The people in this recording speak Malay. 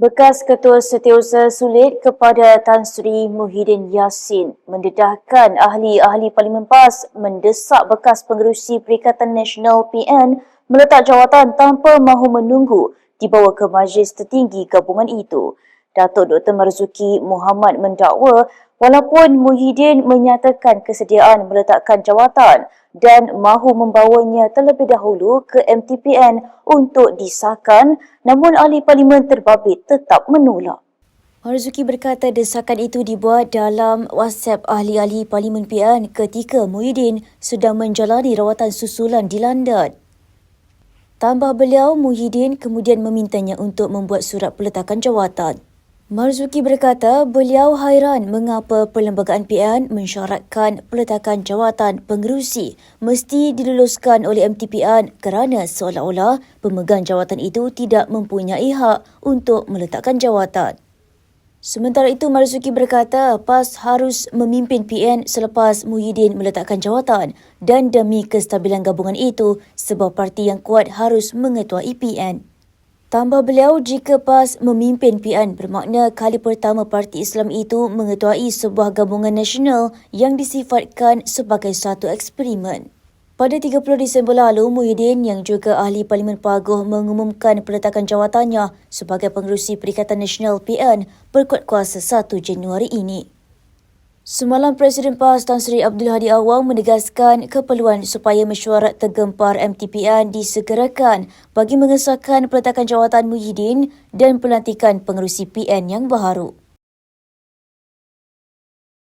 Bekas Ketua Setiausaha Sulit kepada Tan Sri Muhyiddin Yassin mendedahkan ahli-ahli Parlimen PAS mendesak bekas pengerusi Perikatan Nasional PN meletak jawatan tanpa mahu menunggu dibawa ke majlis tertinggi gabungan itu. Datuk Dr. Marzuki Muhammad mendakwa walaupun Muhyiddin menyatakan kesediaan meletakkan jawatan, dan mahu membawanya terlebih dahulu ke MTPN untuk disahkan namun ahli parlimen terbabit tetap menolak. Marzuki berkata desakan itu dibuat dalam WhatsApp ahli-ahli Parlimen PN ketika Muhyiddin sedang menjalani rawatan susulan di London. Tambah beliau, Muhyiddin kemudian memintanya untuk membuat surat peletakan jawatan. Marzuki berkata beliau hairan mengapa Perlembagaan PN mensyaratkan peletakan jawatan pengerusi mesti diluluskan oleh MTPN kerana seolah-olah pemegang jawatan itu tidak mempunyai hak untuk meletakkan jawatan. Sementara itu, Marzuki berkata PAS harus memimpin PN selepas Muhyiddin meletakkan jawatan dan demi kestabilan gabungan itu, sebuah parti yang kuat harus mengetuai PN. Tambah beliau, jika PAS memimpin PN bermakna kali pertama Parti Islam itu mengetuai sebuah gabungan nasional yang disifatkan sebagai satu eksperimen. Pada 30 Disember lalu, Muhyiddin yang juga ahli Parlimen Paguh mengumumkan peletakan jawatannya sebagai pengerusi Perikatan Nasional PN berkuat kuasa 1 Januari ini. Semalam Presiden PAS Tan Sri Abdul Hadi Awang menegaskan keperluan supaya mesyuarat tergempar MTPN disegerakan bagi mengesahkan peletakan jawatan Muhyiddin dan pelantikan pengerusi PN yang baharu.